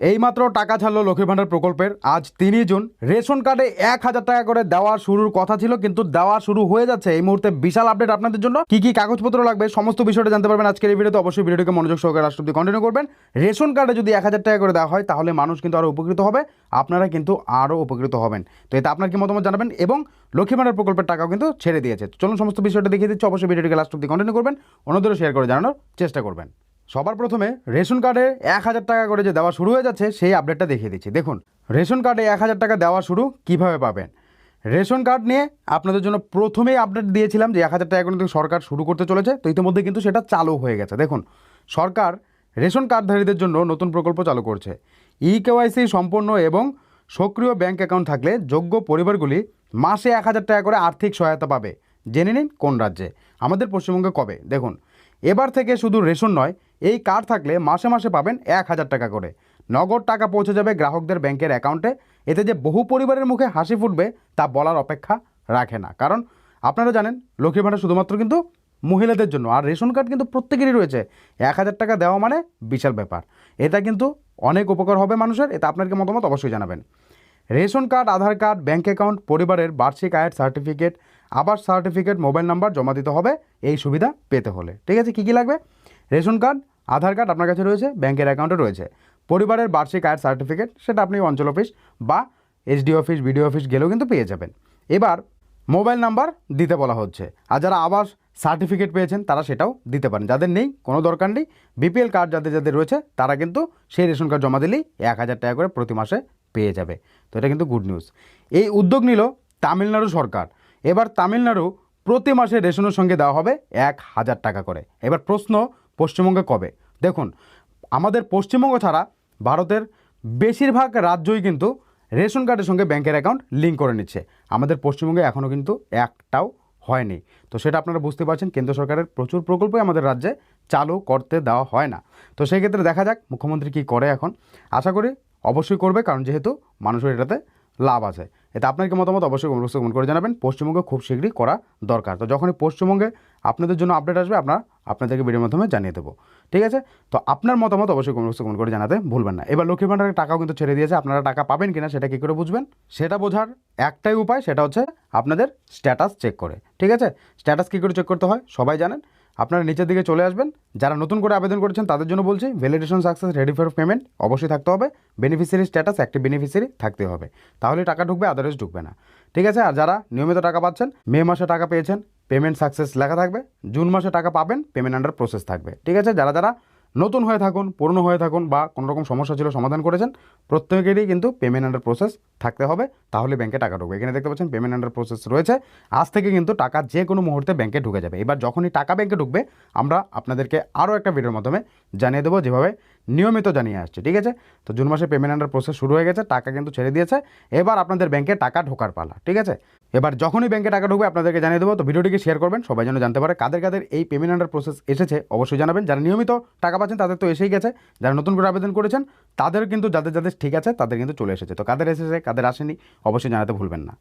এইমাত্র টাকা ছাড়লো লক্ষ্মী ভাণ্ডার প্রকল্পের। আজ তিনই জুন। রেশন কার্ডে এক হাজার টাকা করে দেওয়া শুরুর কথা ছিল, কিন্তু দেওয়া শুরু হয়ে যাচ্ছে। এই মুহূর্তে বিশাল আপডেট আপনাদের জন্য। কি কি কাগজপত্র লাগবে, সমস্ত বিষয়টা জানতে পারবেন আজকের এই ভিডিওতে। অবশ্যই ভিডিওটিকে মনোযোগ সহকারে রাষ্ট্রপতি কন্টিনিউ করবেন। রেশন কার্ডে যদি এক হাজার টাকা করে দেওয়া হয়, তাহলে মানুষ কিন্তু আরও উপকৃত হবে। আপনারা কিন্তু আরও উপকৃত হবেন। তো এতে আপনার কি মতামত জানাবেন? এবং লক্ষ্মী ভাণ্ডার প্রকল্পের টাকাও কিন্তু ছেড়ে দিয়েছে। চলুন সমস্ত বিষয়টা দেখিয়ে দিচ্ছি। অবশ্যই ভিডিওটিকে অব্দি কন্টিনিউ করবেন। অন্যদেরও শেয়ার করে জানানোর চেষ্টা করবেন। সবার প্রথমে রেশন কার্ডে এক হাজার টাকা করে যে দেওয়া শুরু হয়ে যাচ্ছে, সেই আপডেটটা দেখিয়ে দিচ্ছি। দেখুন, রেশন কার্ডে এক হাজার টাকা দেওয়া শুরু কীভাবে পাবেন? রেশন কার্ড নিয়ে আপনাদের জন্য প্রথমেই আপডেট দিয়েছিলাম যে এক হাজার টাকা করে সরকার শুরু করতে চলেছে, তো ইতিমধ্যে কিন্তু সেটা চালু হয়ে গেছে। দেখুন, সরকার রেশন কার্ডধারীদের জন্য নতুন প্রকল্প চালু করছে। ই কেওয়াইসি সম্পন্ন এবং সক্রিয় ব্যাংক অ্যাকাউন্ট থাকলে যোগ্য পরিবারগুলি মাসে এক হাজার টাকা করে আর্থিক সহায়তা পাবে। জেনে নিন কোন রাজ্যে। আমাদের পশ্চিমবঙ্গে কবে? দেখুন, এবার থেকে শুধু রেশন নয় এই কার্ড থাকলে মাসে মাসে পাবেন এক হাজার টাকা করে। নগদ টাকা পৌঁছে যাবে গ্রাহকদের ব্যাংকের অ্যাকাউন্টে। এতে যে বহু পরিবারের মুখে হাসি ফুটবে তা বলার অপেক্ষা রাখে না। কারণ আপনারা জানেন লক্ষ্মী ভাণ্ডার শুধুমাত্র কিন্তু মহিলাদের জন্য। আর রেশন কার্ড কিন্তু প্রত্যেকেরই রয়েছে। এক হাজার টাকা দেওয়া মানে বিশাল ব্যাপার। এটা কিন্তু অনেক উপকার হবে মানুষের, এটা আপনাকে মতামত অবশ্যই জানাবেন। Ration card, Aadhaar card bank account, পরিবারের বার্ষিক আয়ের সার্টিফিকেট আবার সার্টিফিকেট, মোবাইল নাম্বার জমা দিতে হবে। এই সুবিধা পেতে হলে। ঠিক আছে, কী কী লাগবে? রেশন কার্ড, আধার কার্ড আপনার কাছে রয়েছে, ব্যাংকের অ্যাকাউন্টে রয়েছে। পরিবারের বার্ষিক আয়ের সার্টিফিকেট সেটা আপনি অঞ্চল অফিস বা এসডি অফিস বিডিও অফিস গেলেও কিন্তু পেয়ে যাবেন। এবার মোবাইল নাম্বার দিতে বলা হচ্ছে। আর যারা আবাস সার্টিফিকেট পেয়েছেন, তারা সেটাও দিতে পারেন। যাদের নেই, কোনো দরকার নেই বিপিএল কার্ড যাদের যাদের রয়েছে, তারা কিন্তু সেই রেশন কার্ড জমা দিলেই এক হাজার টাকা করে প্রতি মাসে পেয়ে যাবে। তো এটা কিন্তু গুড নিউজ এই উদ্যোগ নিল তামিলনাড়ু সরকার। এবার তামিলনাড়ু প্রতি মাসে রেশনের সঙ্গে দেওয়া হবে এক হাজার টাকা করে। এবার প্রশ্ন, পশ্চিমবঙ্গে কবে? দেখুন, আমাদের পশ্চিমবঙ্গ ছাড়া ভারতের বেশিরভাগ রাজ্যই কিন্তু রেশন কার্ডের সঙ্গে ব্যাংকের অ্যাকাউন্ট লিঙ্ক করে নিচ্ছে। আমাদের পশ্চিমবঙ্গে এখনও কিন্তু একটাও হয়নি। তো সেটা আপনারা বুঝতে পারছেন, কেন্দ্র সরকারের প্রচুর প্রকল্পই আমাদের রাজ্যে চালু করতে দেওয়া হয় না। তো সেই ক্ষেত্রে দেখা যাক, মুখ্যমন্ত্রী কী করে এখন। আশা করি অবশ্যই করবে, কারণ যেহেতু মানুষের এটাতে লাভ আছে। এতে আপনার কি মতামত অবশ্যই কমেন্ট বক্সে কমেন্ট করে জানাবেন। পশ্চিমবঙ্গে খুব শীঘ্রই করা দরকার। তো যখনই পশ্চিমবঙ্গে আপনাদের জন্য আপডেট আসবে আপনার আপনাদেরকে ভিডিওর মাধ্যমে জানিয়ে দেবো। ঠিক আছে? তো আপনার মতামত অবশ্যই কমেন্ট বক্সে কমেন্ট করে জানাতে ভুলবেন না। এবার লক্ষ্মী ভাণ্ডারের টাকাও কিন্তু ছেড়ে দিয়েছে। আপনারা টাকা পাবেন কিনা সেটা কী করে বুঝবেন? সেটা বোঝার একটাই উপায়, সেটা হচ্ছে আপনাদের স্ট্যাটাস চেক করে। ঠিক আছে? স্ট্যাটাস কী করে চেক করতে হয়? সবাই জানেন। আপনারা নিচের দিকে চলে আসবেন। যারা নতুন করে আবেদন করেছেন, তাদের জন্য বলছি validation success ready for payment অবশ্যই থাকতে হবে। বেনিফিসিয়ারি স্ট্যাটাস একটি বেনিফিসিয়ারি থাকতে হবে। তাহলে টাকা ঢুকবে আদারওয়াইজ ঢুকবে না। ঠিক আছে? আর যারা নিয়মিত টাকা পাচ্ছেন, মে মাসে টাকা পেয়েছেন পেমেন্ট সাকসেস লেখা থাকবে, জুন মাসে টাকা পাবেন পেমেন্ট আন্ডার প্রসেস থাকবে। ঠিক আছে? যারা যারা নতুন হয়ে থাকুন, পুরনো হয়ে থাকুন বা কোনো রকম সমস্যা ছিল সমাধান করেছেন, প্রত্যেকেরই কিন্তু পেমেন্ট আন্ডার প্রসেস থাকতে হবে। তাহলে ব্যাংকে টাকা ঢুকবে। এখানে দেখতে পাচ্ছেন পেমেন্ট আন্ডার প্রসেস রয়েছে। আজ থেকে কিন্তু টাকা যে কোনো মুহূর্তে ব্যাংকে ঢুকে যাবে। এবার যখনই টাকা ব্যাংকে ঢুকবে, আমরা আপনাদেরকে আরও একটা ভিডিওর মাধ্যমে জানিয়ে দেবো যেভাবে নিয়মিত জানিয়ে আসছে, ঠিক আছে? তো জুন মাসে পেমেন্ট আন্ডার প্রসেস শুরু হয়ে গেছে, টাকা কিন্তু ছেড়ে দিয়েছে। এবার আপনাদের ব্যাংকে টাকা ঢোকার পালা, ঠিক আছে? এবার যখনই ব্যাংকে টাকা ঢুকবে আপনাদেরকে জানিয়ে দেবো, তো ভিডিওটিকে শেয়ার করবেন, সবাই যেন জানতে পারে কাদের কাদের এই পেমেন্ট আন্ডার প্রসেস এসেছে, অবশ্যই জানাবেন। যারা নিয়মিত টাকা পাচ্ছেন, তাদের তো এসেই গেছে। যারা নতুন করে আবেদন করেছেন, তাদের কিন্তু যাদের যাদের ঠিক আছে, তাদের কিন্তু চলে এসেছে। তো কাদের এসেছে, কাদের আসেনি, অবশ্যই জানাতে ভুলবেন না।